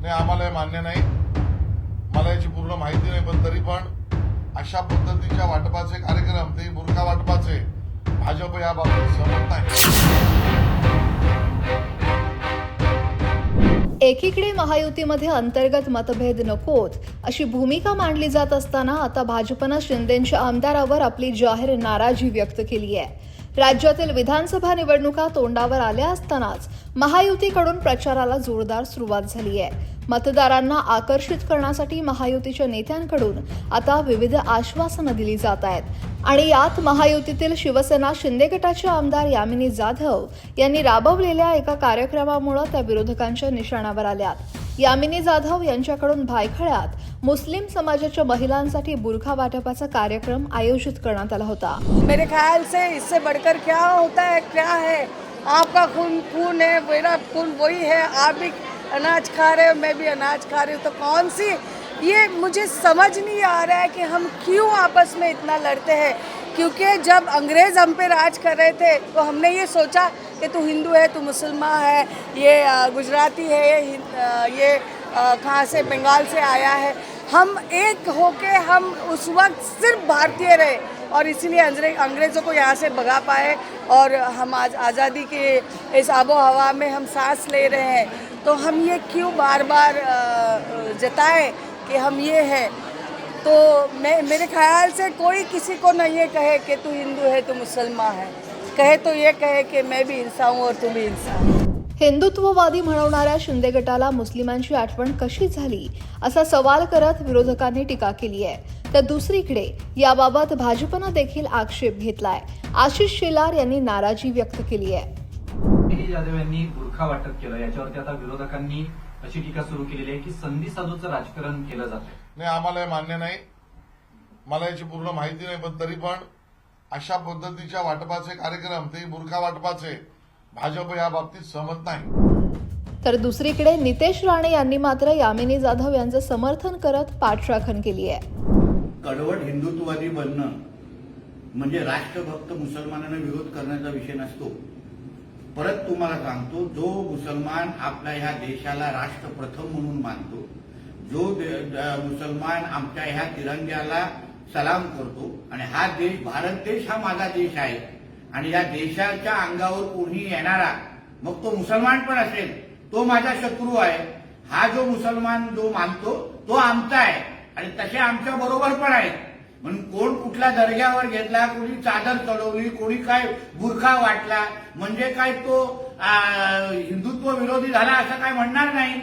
नाही आम्हाला हे मान्य नाही. मला याची पूर्ण माहिती नाही पण तरी पण अशा पद्धतीच्या वाटपाचे कार्यक्रम ते बुरखा वाटपाचे भाजप याबाबत सहमत नाही. एकीकडे महायुतीमध्ये अंतर्गत मतभेद नकोत अशी भूमिका मांडली जात असताना आता भाजपनं शिंदेच्या आमदारावर आपली जाहीर नाराजी व्यक्त केली आहे. राज्यातील विधानसभा निवडणुका तोंडावर आल्या असतानाच महायुतीकडून प्रचाराला जोरदार सुरुवात झाली आहे. मतदारांना आकर्षित करण्यासाठी महायुतीच्या नेत्यांकडून आता विविध आश्वासनं दिली जात आहेत. आणि यात महायुतीतील शिवसेना शिंदे गटाचे आमदार यामिनी जाधव यांनी राबवलेल्या एका कार्यक्रमामुळे त्या विरोधकांच्या निशाणावर आल्यात. यामिनी जाधव यांच्याकडून भायखळ्यात मुस्लिम समाजाच्या महिलांसाठी बुरखा वाटपाचा कार्यक्रम आयोजित करण्यात आला होता. मेरे ख्याल से इससे बढ़कर क्या होता है क्या है? आपका खून खून है मेरा खून वही है। आप भी अनाज खा रहे हो मैं भी अनाज खा रही हूँ। तो कौन सी? ये मुझे समझ नहीं आ रहा है कि हम क्यों आपस में इतना लड़ते हैं। क्योंकि जब अंग्रेज़ हम पे राज कर रहे थे तो हमने ये सोचा कि तू हिंदू है, तू मुसलमान है, ये गुजराती है, ये ये कहाँ से, बंगाल से आया है। हम एक होके हम उस वक्त सिर्फ़ भारतीय रहे और इसीलिए अंग्रेज़ों को यहाँ से भगा पाए और हम आज, आज़ादी के इस आबो हवा में हम सांस ले रहे हैं। तो हम ये क्यों बार बार जताएँ कि हम ये हैं? तो मैं, मेरे ख्याल से कोई किसी को न ये कहे कि तू हिंदू है, तू मुसलमान है। कहे तो ये कहे कि मैं भी इंसान हूँ और तू भी इंसान हिंदुत्ववादी म्हणवणाऱ्या शिंदे गटाला मुस्लिमांची आठवण कशी झाली असा सवाल करत विरोधकांनी टीका केली आहे. तर दुसरीकडे याबाबत भाजपनं देखील आक्षेप घेतलाय. आशिष शेलार यांनी नाराजी व्यक्त केली आहे. जाधव यांनी बुरखा वाटप केलं. याच्यावरती आता विरोधकांनी अशी टीका सुरू केलेली आहे की संधी साधूचं राजकारण केलं जात नाही आम्हाला हे मान्य नाही. मला याची पूर्ण माहिती नाही पण तरी पण अशा पद्धतीच्या वाटपाचे कार्यक्रम ते बुरखा वाटपाचे भाजप या बाबतीत सहमत नाही. तर दुसरीकडे नितेश राणे यांनी मात्र यामिनी जाधव यांचं समर्थन करत पाठराखण केली आहे. कडवट हिंदुत्ववादी बनणं म्हणजे राष्ट्रभक्त मुसलमानांना विरोध करण्याचा विषय नसतो. परत तुम्हाला सांगतो जो मुसलमान आपल्या ह्या देशाला राष्ट्र प्रथम म्हणून मानतो जो मुसलमान आमच्या ह्या तिरंग्याला सलाम करतो. आणि हा देश भारत देश हा माझा देश आहे. आणि या देशाच्या अंगावर कोणी येणारा मग तो मुसलमान पण असेल तो माझा शत्रू आहे. हा जो मुसलमान जो मानतो तो आमचा आहे. आणि तसे आमच्या बरोबर पण आहेत. म्हणून कोण कुठल्या दर्ग्यावर घेतला कोणी चादर चढवली कोणी काय बुरखा वाटला म्हणजे काय तो हिंदुत्व विरोधी झाला असं काय म्हणणार नाही.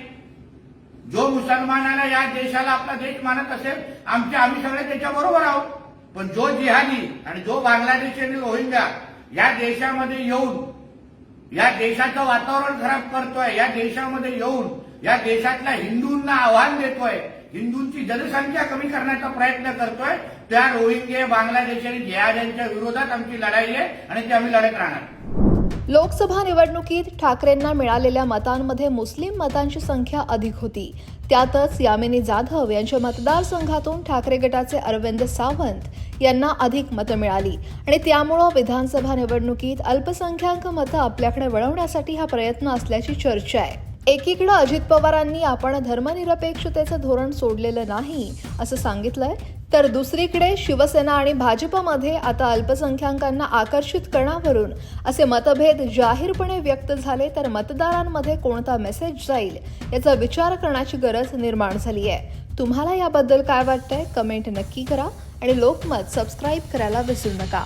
जो मुसलमानाला या देशाला आपला देश मानत असेल आमचे आम्ही सगळे त्याच्याबरोबर आहोत. पण जो जिहादी आणि जो बांगलादेशी आणि रोहिंग्या या देशामध्ये येऊन या देशाचं वातावरण खराब करतोय या देशामध्ये येऊन या देशातल्या हिंदूंना आव्हान देतोय हिंदूंची जनसंख्या कमी करण्याचा प्रयत्न करतोय त्या रोहिंगे बांगलादेश आणि जिहाद्यांच्या विरोधात आमची लढाई आहे आणि ती आम्ही लढत राहणार. लोकसभा निवडणुकीत ठाकरेंना मिळालेल्या मतांमध्ये मुस्लिम मतांची संख्या अधिक होती. त्यातच यामिनी जाधव यांच्या मतदारसंघातून ठाकरे गटाचे अरविंद सावंत यांना अधिक मतं मिळाली. आणि त्यामुळं विधानसभा निवडणुकीत अल्पसंख्याक मतं आपल्याकडे वळवण्यासाठी हा प्रयत्न असल्याची चर्चा आहे. एकीकडे अजित पवारांनी आपण धर्मनिरपेक्षतेचं धोरण सोडलेलं नाही असं सांगितलंय तर दुसरीकडे शिवसेना आणि भाजपमध्ये आता अल्पसंख्याकांना आकर्षित करण्यावरून असे मतभेद जाहीरपणे व्यक्त झाले तर मतदारांमध्ये कोणता मेसेज जाईल याचा विचार करण्याची गरज निर्माण झाली आहे. तुम्हाला याबद्दल काय वाटतंय? कमेंट नक्की करा आणि लोकमत सबस्क्राईब करायला विसरू नका.